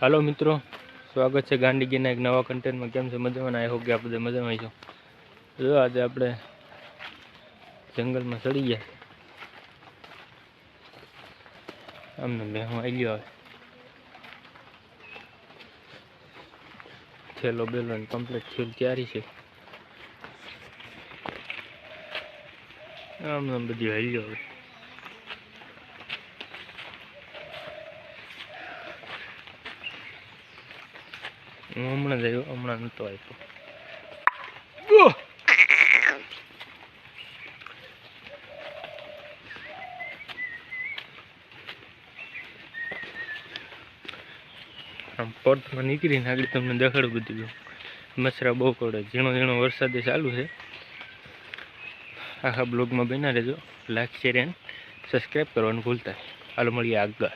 હાલો મિત્રો, સ્વાગત છે ગાંડીગીના એક નવા કન્ટેન્ટમાં કેમ છે? મજામાં? આઈ હોપ કે આપણે મજામાં છો. જો આજે આપણે જંગલમાં ચડી ગયા. આમને બે હું આવી. ગયો હવે છેલ્લો બેલો કમ્પ્લીટ થયેલ ક્યારે છે. આમ આમ બધી આવી. ગયો હવે હું હમણાં જ આવ્યો, હમણાં નહોતો આવ્યો આમ પટમાં નીકળીને આગળ તમને દેખાડું બધું મસરા બહુ પડે. ઝીણો ઝીણો વરસાદ ચાલુ છે. આખા બ્લોગમાં બના રહેજો. લાઈક શેર એન્ડ સબસ્ક્રાઈબ કરવાનું ભૂલતા. હાલો મળીએ આગળ.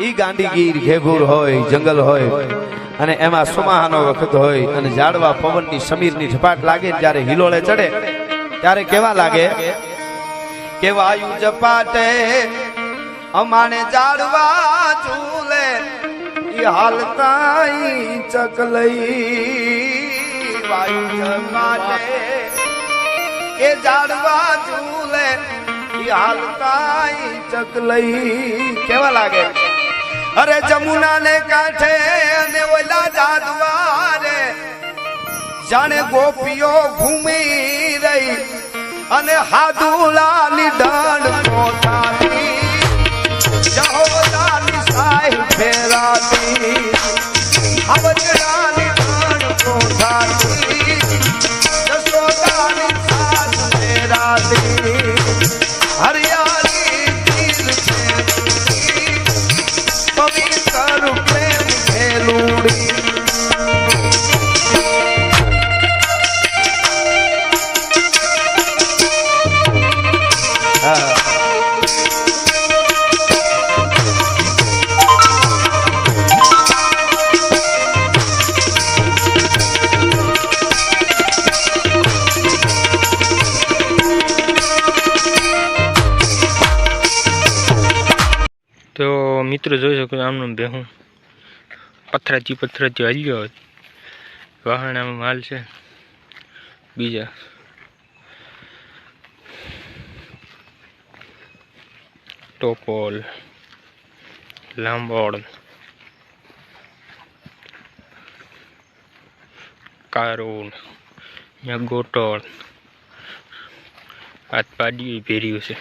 ઈ ગાંડીગીર ઘેઘુર હોય, જંગલ હોય, અને એમાં સુમાહાનો વખત હોય, અને ઝાડવા પવનની સમીરની ઝપાટ લાગે જ્યારે હિલોળે ચડે, ત્યારે કેવા લાગે? કે વાયુ ઝપાટે અમાને ઝાડવા ઝૂલે ઈ હાલતા ચકલઈ વાયુ ઝપાટે. એ ઝાડવા ઝૂલે હાલતા ચકલઈ કેવા લાગે? અરે જમુના ને કાંઠે અને ઓલા જાદવારે જાણે ગોપીઓ ઘૂમી રહી અને હાદુલાની દંડ પોતાની જહોલાની સાહેબ ફેરાતી હવજડાની મિત્રો જોઈ શકો છો, આમનું ભેહું પથરાચી પથરાચી હાલ્યો વાહણામાં માલ છે. બીજા. ટોપોલ, લાંબોળ કારોન ત્યાં ગોટોળ. હાથ પાડી ભેર્યું છે,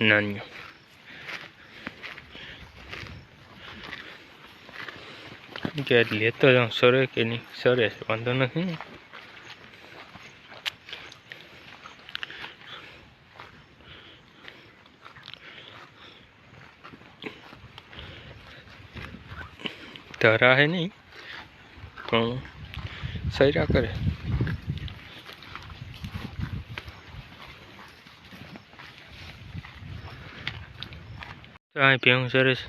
નાન્યું. કે લેતો જાઉં સરે કે નહીં, સરે વાંધો નથી ધરા હે નહીં, પણ સૈરા કરે. અહીં ભેહું સરસ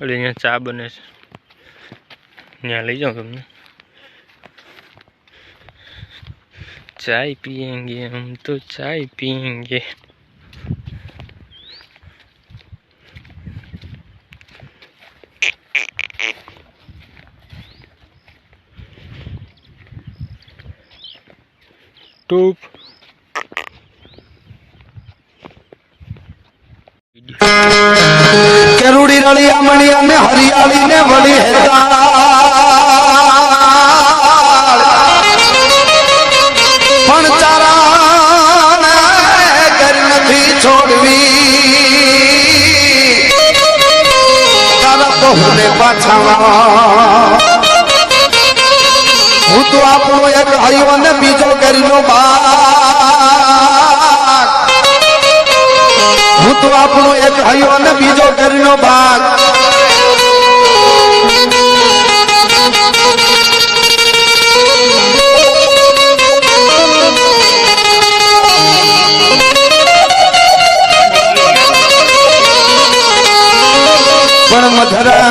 એટલે અહીંયા ચા બને છે. nhà લઈ જાઉં તમને ચાય પીએંગે હમ તો ચાય પીએંગે ટૂપ કેરુડી રળિયા મણિયા ને હરિયાળી ને વળી હેતા બહુને પાછા હું તો આપણો એક હરિયો ને બીજો કરીનો ભાગ હું તો આપણો એક હરિયો ને બીજો કરીનો ભાગ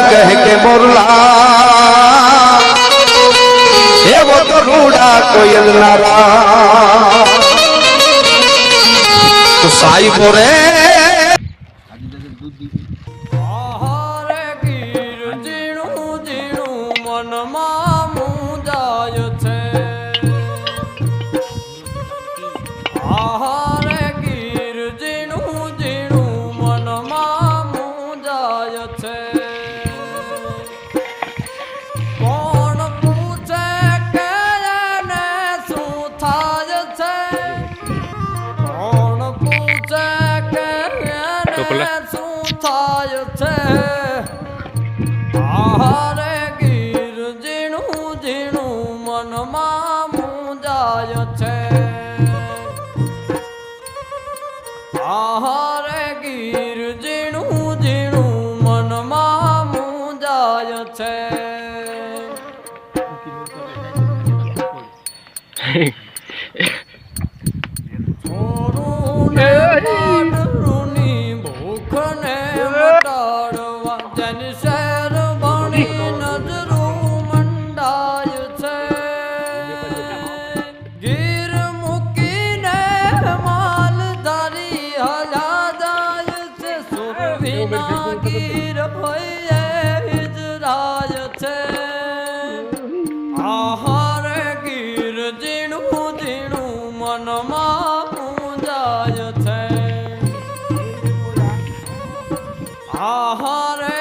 કહે કે મોરલા એવો તો રૂડા કોયલ નારા. તો સાઈ બોરે મનમાં મુંજાય છે. આહારે ગીર ઝીણું ઝીણું મનમાં મુંજાય છે. water.